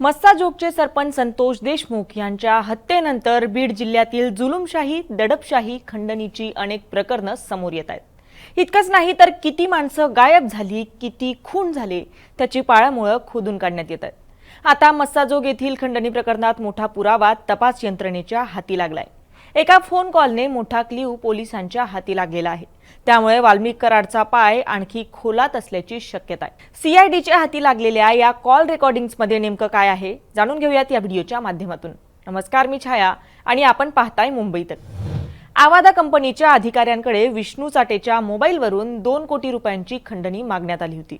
मस्साजोगचे सरपंच संतोष देशमुख यांच्या हत्येनंतर बीड जिल्ह्यातील जुलुमशाही दडपशाही खंडणीची अनेक प्रकरणं समोर येत आहेत. इतकंच नाही तर किती माणसं गायब झाली किती खून झाले त्याची पाळामुळं खोदून काढण्यात येत आहेत. आता मस्साजोग येथील खंडणी प्रकरणात मोठा पुरावा तपास यंत्रणेच्या हाती लागलाय. एका फोन कॉलने मोठा क्ल्यू पोलिसांच्या हाती लागलेला आहे. त्यामुळे वाल्मिक कराडचा पाय आणखी खोलात असल्याची शक्यता आहे. सीआयडीच्या हाती लागलेल्या या कॉल रेकॉर्डिंग्समध्ये नेमकं काय आहे जाणून घेऊयात या व्हिडिओच्या माध्यमातून. नमस्कार मी छाया आणि आपण पाहताय मुंबईत आवादा कंपनीच्या अधिकाऱ्यांकडे विष्णू चाटेच्या मोबाईलवरून दोन कोटी रुपयांची खंडणी मागण्यात आली होती.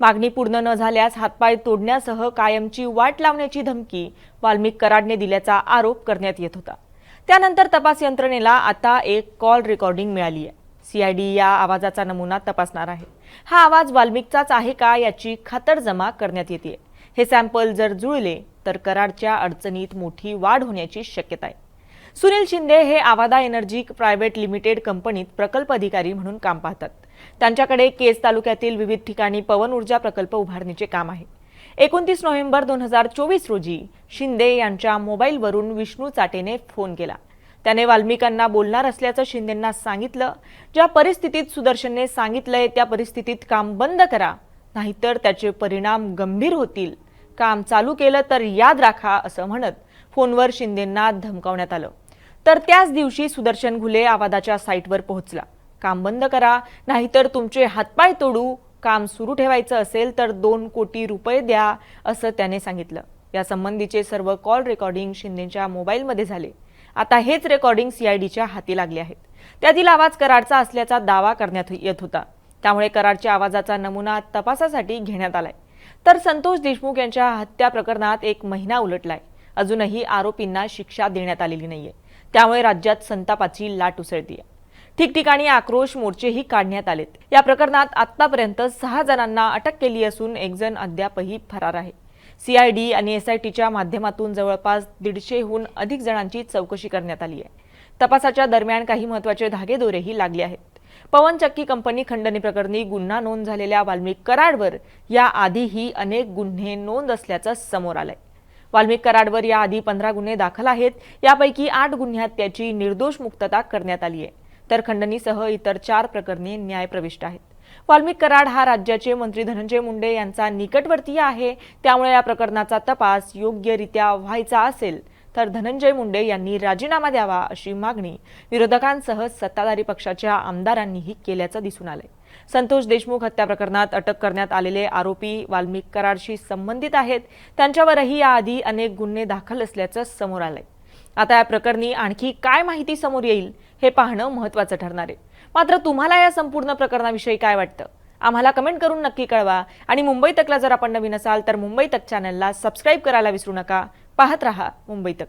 मागणी पूर्ण न झाल्यास हातपाय तोडण्यासह कायमची वाट लावण्याची धमकी वाल्मिक कराडने दिल्याचा आरोप करण्यात येत होता. त्यानंतर तपास यंत्रणेला आता एक कॉल रेकॉर्डिंग मिळाली आहे. सीआयडी या आवाजाचा नमुना तपासणार आहे. हा आवाज वाल्मिकचाच आहे का याची खातरजमा करण्यात येते. हे सॅम्पल जर जुळले तर कराडच्या अडचणीत मोठी वाढ होण्याची शक्यता आहे. सुनील शिंदे हे आवादा एनर्जी प्रायव्हेट लिमिटेड कंपनीत प्रकल्प अधिकारी म्हणून काम पाहतात. त्यांच्याकडे केज तालुक्यातील विविध ठिकाणी पवन ऊर्जा प्रकल्प उभारणीचे काम आहे. एकोणतीस नोव्हेंबर दोन हजार चोवीस रोजी शिंदे यांच्या मोबाईलवरून विष्णू चाटेने फोन केला. त्याने वाल्मिकांना बोलणार असल्याचं शिंदेंना सांगितलं. ज्या परिस्थितीत सुदर्शनने सांगितलंय त्या परिस्थितीत काम बंद करा. नाहीतर त्याचे परिणाम गंभीर होतील. काम चालू केलं तर याद राखा असं म्हणत फोनवर शिंदेंना धमकावण्यात आलं. तर त्याच दिवशी सुदर्शन घुले आवादाच्या साईटवर पोहोचला. काम बंद करा नाहीतर तुमचे हातपाय तोडू काम सुरू ठेवायचं असेल तर दोन कोटी रुपये द्या असं त्याने सांगितलं. या संबंधीचे सर्व कॉल रेकॉर्डिंग शिंदेच्या मोबाईलमध्ये झाले. आता हेच रेकॉर्डिंग सीआयडीच्या हाती लागले आहेत. त्यातील आवाज कराडचा असल्याचा दावा करण्यात येत होता. त्यामुळे कराडच्या आवाजाचा नमुना तपासासाठी घेण्यात आलाय. तर संतोष देशमुख यांच्या हत्या प्रकरणात एक महिना उलटलाय. अजूनही आरोपींना शिक्षा देण्यात आलेली नाहीये. त्यामुळे राज्यात संतापाची लाट उसळतीये. ठिकठिकाणी आक्रोश मोर्चेही काढण्यात आलेत. या प्रकरणात आतापर्यंत सहा जणांना अटक केली असून एक जण अद्यापही फरार आहे. सीआयडी आणि एसआयटीच्या माध्यमातून जवळपास दीडशेहून अधिक जणांची चौकशी करण्यात आली आहे. तपासाच्या दरम्यान काही महत्त्वाचे धागेदोरेही लागले आहेत. पवन चक्की कंपनी खंडणी प्रकरणी गुन्हा नोंद झालेल्या वाल्मिक कराडवर याआधीही अनेक गुन्हे नोंद असल्याचं समोर आलंय. वाल्मिक कराडवर याआधी पंधरा गुन्हे दाखल आहेत. यापैकी आठ गुन्ह्यात त्याची निर्दोष मुक्तता करण्यात आली आहे. तर खंडणीसह इतर चार प्रकरणे न्यायप्रविष्ट आहेत. वाल्मिक कराड हा राज्याचे मंत्री धनंजय मुंडे यांचा निकटवर्तीय आहे. त्यामुळे या प्रकरणाचा तपास योग्यरित्या व्हायचा असेल तर धनंजय मुंडे यांनी राजीनामा द्यावा अशी मागणी विरोधकांसह सत्ताधारी पक्षाच्या आमदारांनीही केल्याचं दिसून आलंय. संतोष देशमुख हत्या प्रकरणात अटक करण्यात आलेले आरोपी वाल्मिक कराडशी संबंधित आहेत. त्यांच्यावरही याआधी अनेक गुन्हे दाखल असल्याचं समोर आलंय. आता या प्रकरणी आणखी काय माहिती समोर येईल हे पाहणं महत्त्वाचं ठरणार आहे. मात्र तुम्हाला या संपूर्ण प्रकरणाविषयी काय वाटतं? आम्हाला कमेंट करून नक्की कळवा. आणि मुंबई तकला जर आपण नवीन असाल तर मुंबई तक चॅनलला सबस्क्राईब करायला विसरू नका. पाहत रहा मुंबई तक.